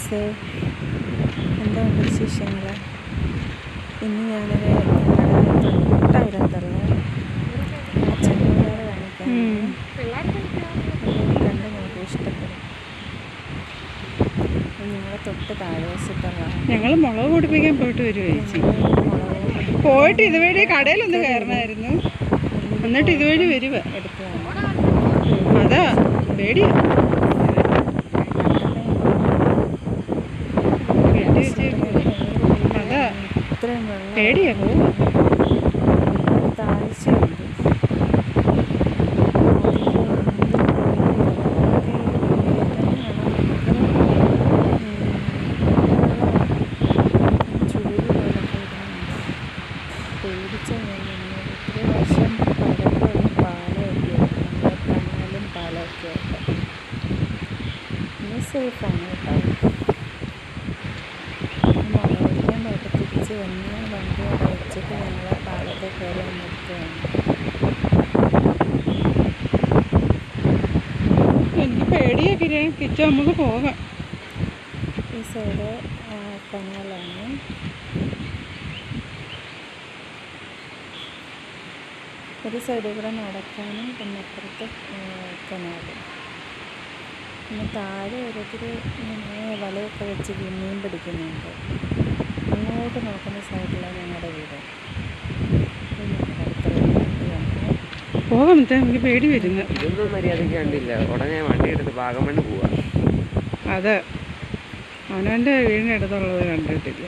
Friends എന്താണ് വിശേഷങ്ങൾ ഇന്ന് ഞാനൊരു ഞങ്ങളുടെ തൊട്ടയിടത്തുള്ള അച്ഛനോട് കാണിക്കാൻ കണ്ട് നമുക്ക് ഇഷ്ടപ്പെടും ഞങ്ങളെ തൊട്ട് താഴെ വശത്തുള്ള ഞങ്ങൾ മുളക് പൊടിപ്പിക്കാൻ പോയിട്ട് വരുമോ ചേച്ചി. പോയിട്ട് ഇതുവഴി കടയിലൊന്ന് കയറണമായിരുന്നു എന്നിട്ട് ഇതുവഴി വരുവ. അതാ പേടിയാ കെട്ടി വെച്ചേക്കുവാ. അതാ ഇത്രയും വെള്ളം പേടിയാ പോവാ. താഴ്ചയുണ്ട് പേടിച്ച ഒത്തിരി വർഷം പഴക്കമുള്ള പാലമൊക്കെ കനാലും പാലമൊക്കെ ആയിട്ട് ഇന്ന് സേഫാണ് കേട്ടോ തിരിച്ച് ഒന്ന് വണ്ടി അടച്ചിട്ട് ഞങ്ങളെ ഞങ്ങൾ പാലത്തെ കയറി നിർത്തുകയാണ് എനിക്ക് പേടിയൊക്കെ കിച്ച നമുക്ക് പോകാം ഈ സൈഡ് കനാലാണ്. ഒരു സൈഡിൽ കൂടെ നടക്കാനും പിന്നെ അപ്പുറത്ത് കനാലും പിന്നെ താഴെ ഓരോരുത്തർ ഇങ്ങനെ വലയൊക്കെ വെച്ച് മീൻ പിടിക്കുന്നുണ്ട്. അങ്ങോട്ട് നോക്കുന്ന സൈഡിലാണ് ഞങ്ങളുടെ വീട്. പോകാം. എനിക്ക് പേടി വരുന്നു. ഇതൊന്നും മര്യാദയ്ക്ക് കണ്ടില്ല. ഉടനെ വണ്ടി എടുത്ത് വാഗമണ് പോവാ. അതെ. അവനവന്റെ വീടിനടുത്തുള്ളത് കണ്ടിട്ടില്ല.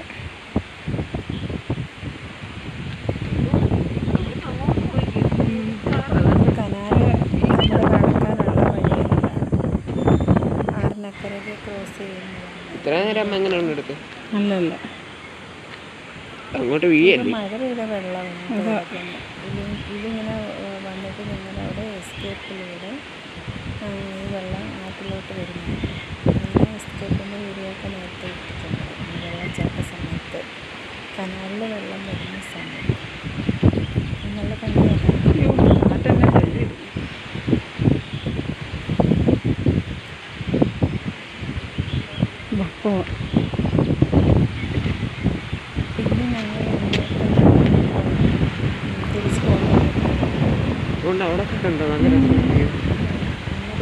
ഇത്ര നേരം എങ്ങനെ ഉണ്ട് എടുത്ത് അല്ലല്ല. അങ്ങോട്ട് വീഴല്ലേ മഴ പെയ്ത വെള്ളമാണ് ഇതിങ്ങനെ ഏഹ്, വന്നിട്ട് ഞങ്ങളുടെ അവിടെ എസ്കേപ്പിലൂടെ ഈ വെള്ളം ആറ്റിലോട്ട് വരുന്നു അങ്ങനെ എസ്കേപ്പിന്റെ വീഡിയോയൊക്കെ നേരത്തെ ഇട്ടിട്ടുണ്ട്. വെള്ളച്ചാട്ട സമയത്ത്. കനാലിൽ വെള്ളം വരുന്ന സമയത്ത് കാറ്റെന്നെ തല്ലി. വാ, പോവാം പിന്നെ ഞങ്ങൾ തിരിച്ച് പോകുന്നത് അതുകൊണ്ട് അവിടെ കണ്ടോ? നല്ല.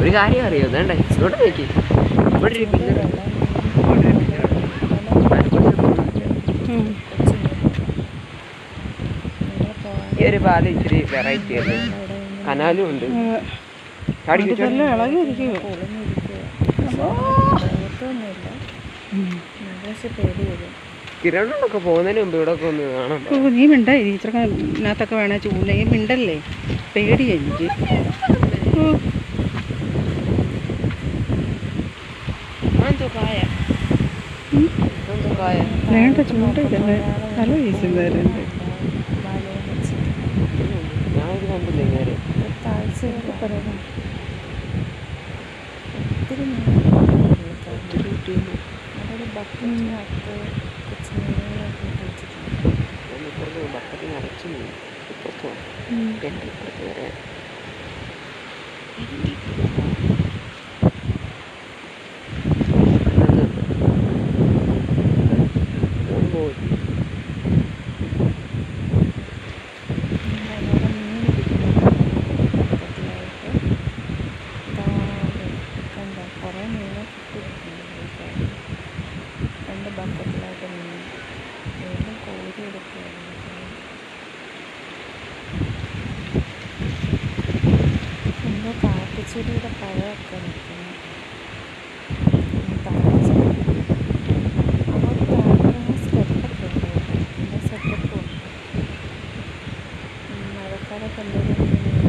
ഒരു കാര്യം അറിയോ? വേണ്ട ഇവിടെ നോക്കി. ഇവിടെ ഒരു. ഈ ഒരു പാത ഇച്ചിരി വെറൈറ്റി അല്ലേ കനാലും ഉണ്ട്. ആ, നല്ല കിരണൊക്കെ പോകുന്നതിന് മുമ്പ് ഇവിടെ ഒന്ന് കാണാം ഓ നീ മിണ്ട. ടീച്ചർക്ക് ഇതിനകത്തൊക്കെ വേണേ ചൂണ്ടെങ്കിൽ മിണ്ടല്ലേ? പേടി എനിക്ക്. വേണ്ട ചൂണ്ടയില്ലേ തല വീശുന്നവരുണ്ട് ഒത്തിരി ഒത്തിരി അതൊരു sini itu tuh hmm. dan itu tuh കാപ്പിച്ചെടിയുടെ പഴമൊക്കെ നിൽക്കുന്നു. ഉണ്ട് എന്തെങ്കിലും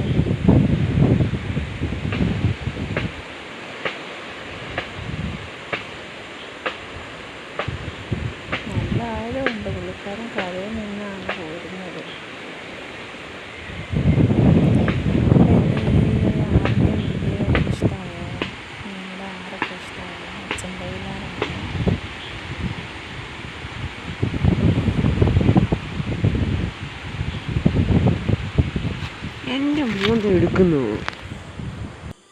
നല്ല ആഴമുണ്ട് എന്റെ മോന്ത എടുക്കുന്നു.